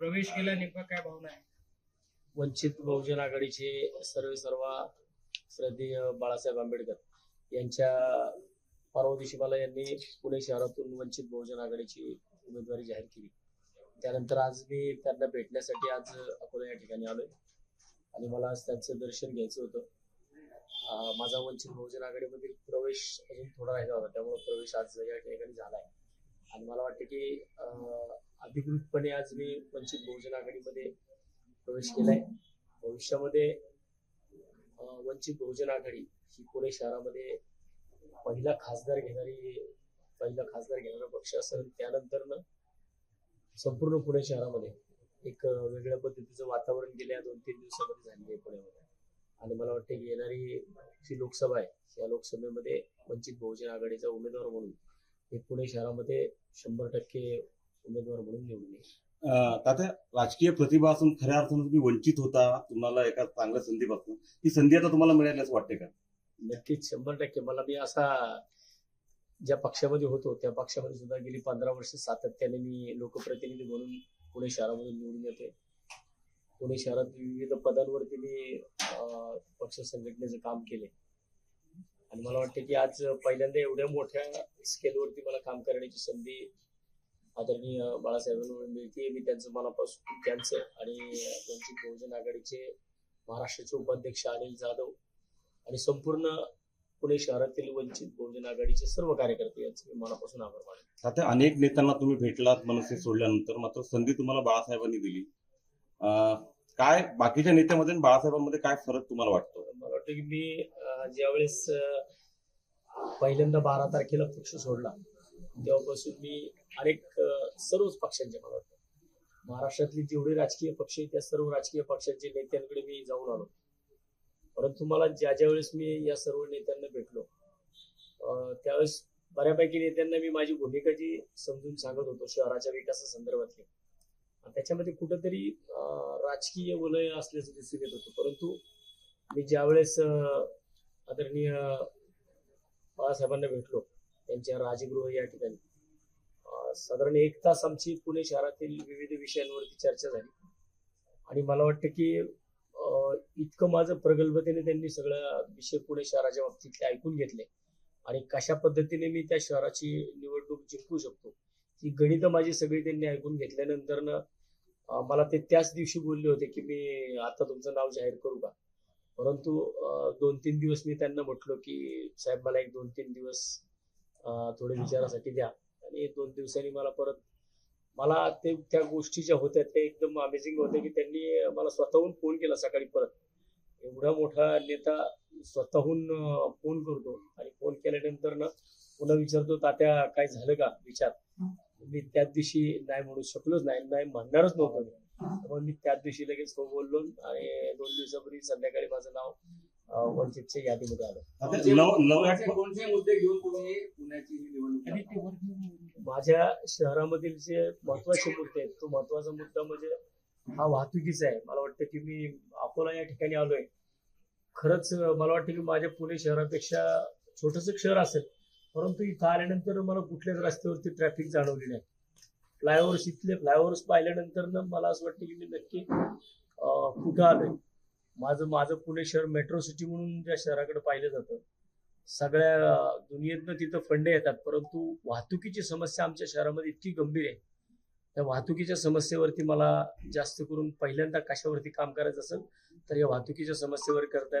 प्रवेश केला नेमका काय भावना आहे? वंचित बहुजन आघाडीचे सर्व सर्व श्रद्धेय बाळासाहेब आंबेडकर यांच्या परवा दिवशी मला यांनी पुणे शहरातून वंचित बहुजन आघाडीची उमेदवारी जाहीर केली. त्यानंतर आज मी त्यांना भेटण्यासाठी आज अकोला या ठिकाणी आलोय. आणि मला आज त्यांचं दर्शन घ्यायचं होतं. माझा वंचित बहुजन आघाडीमधील प्रवेश अजून थोडा राहिला होता. त्यामुळे प्रवेश आज या ठिकाणी झालाय आणि मला वाटतं की अं, अधिकृतपणे आज मी वंचित बहुजन आघाडीमध्ये प्रवेश केलाय. भविष्यामध्ये वंचित बहुजन आघाडी ही पुणे शहरामध्ये पहिला खासदार घेणारी पहिला खासदार घेणारा पक्ष असेल त्यानंतर संपूर्ण पुणे शहरामध्ये एक वेगळ्या पद्धतीचं वातावरण गेल्या दोन तीन दिवसामध्ये झालेलं आहे पुण्यामध्ये. आणि मला वाटतं की येणारी जी लोकसभा आहे या लोकसभेमध्ये वंचित बहुजन आघाडीचा उमेदवार म्हणून हे पुणे शहरामध्ये शंभर टक्के उमेदवार म्हणून निवडून येईल. तात्या राजकीय प्रतिभा असून खऱ्या अर्थानं तुम्ही वंचित होता तुम्हाला एका चांगल्या संधीपासून. ती संधी आता तुम्हाला मिळाली असं वाटते का? नक्कीच शंभर टक्के. मला मी असा ज्या पक्षामध्ये होतो त्या पक्षामध्ये सुद्धा गेली पंधरा वर्ष सातत्याने मी लोकप्रतिनिधी म्हणून पुणे शहरामधून निवडून येते पुणे शहरात विविध पदांवरती मी अं, पक्ष संघटनेचं काम केले आणि मला वाटतं की आज पहिल्यांदा एवढ्या मोठ्या स्केलवरती मला काम करण्याची संधी आदरणीय बाळासाहेबांना मिळते. मी त्यांचं मनापासून त्यांचं आणि वंचित बहुजन आघाडीचे महाराष्ट्राचे उपाध्यक्ष अनिल जाधव आणि संपूर्ण पुणे शहरातील वंचित बहुजन आघाडीचे सर्व कार्यकर्ते यांचे मी मनापासून आभार मानतो. तात्या अनेक नेत्यांना तुम्ही भेटलात मनसे सोडल्यानंतर मात्र संधी तुम्हाला बाळासाहेबांनी दिली. अं, काय बाकीच्या नेत्यामध्ये बाळासाहेबांमध्ये काय फरक तुम्हाला वाटतो? मला वाटतं की मी ज्यावेळेस पहिल्यांदा बारा तारखेला पक्ष सोडला तेव्हापासून मी अनेक सर्वच पक्षांच्या मला महाराष्ट्रातले महाराष्ट्रातली जेवढे राजकीय पक्ष आहेत त्या सर्व राजकीय पक्षांच्या नेत्यांकडे मी जाऊन आलो. परंतु मला ज्या ज्या वेळेस मी या सर्व नेत्यांना भेटलो त्यावेळेस बऱ्यापैकी नेत्यांना मी माझी भूमिका जी समजून सांगत होतो शहराच्या विकासासंदर्भातली आणि त्याच्यामध्ये कुठंतरी राजकीय वलय असल्याचं दिसून येत होतं. परंतु मी ज्यावेळेस आदरणीय बाळासाहेबांना भेटलो त्यांच्या राजगृह या ठिकाणी. साधारण एक तास आमची पुणे शहरातील विविध विषयांवरती चर्चा झाली. आणि मला वाटतं की अं, इतकं माझं प्रगल्भतेने त्यांनी सगळ्या विषय पुणे शहराच्या बाबतीतले ऐकून घेतले. आणि कशा पद्धतीने मी त्या शहराची निवडणूक जिंकू शकतो ही गणित माझी सगळी त्यांनी ऐकून घेतल्यानंतर मला ते त्याच दिवशी बोलले होते की मी आता तुमचं नाव जाहीर करू का? परंतु दोन तीन दिवस मी त्यांना म्हटलो की साहेब मला एक दोन तीन दिवस थोडे विचारासाठी द्या. आणि दोन दिवसांनी मला परत मला ते त्या गोष्टी ज्या होत्या ते एकदम अमेझिंग होते की त्यांनी मला स्वतःहून फोन केला सकाळी परत. एवढा मोठा नेता स्वतःहून फोन करतो आणि फोन केल्यानंतर ना पुन्हा विचारतो तात्या काय झालं का? विचार. मी त्याच दिवशी नाही म्हणू शकलोच नाही नाही म्हणणारच नव्हतो मग मी त्याच दिवशी लगेच बोललो आणि दोन दिवसापूर्वी संध्याकाळी माझं नाव वंचितच्या यादीमध्ये आलं. कोणते कोणते मुद्दे घेऊन तुम्ही पुण्याची निवडणूक? माझ्या शहरामधील जे महत्त्वाचे मुद्दे आहेत तो महत्त्वाचा मुद्दा म्हणजे हा वाहतुकीचा आहे. मला वाटतं की मी अकोला या ठिकाणी आलोय. खरंच मला वाटतं की माझ्या पुणे शहरापेक्षा छोटस शहर असेल परंतु इथं आल्यानंतर मला कुठल्याच रस्त्यावरती ट्रॅफिक जाणवली नाही. फ्लायओव्हर्स इथले फ्लायओव्हर्स पाहिल्यानंतर ना मला असं वाटतं की मी नक्की कुठं आलोय. माझं माझं पुणे शहर मेट्रो सिटी म्हणून ज्या शहराकडे पाहिलं जातं सगळ्या दुनियेतनं तिथं फंडे येतात परंतु वाहतुकीची समस्या आमच्या शहरामध्ये इतकी गंभीर आहे. त्या वाहतुकीच्या समस्येवरती मला जास्त करून पहिल्यांदा कशावरती काम करायचं असेल तर या वाहतुकीच्या समस्येवर करताय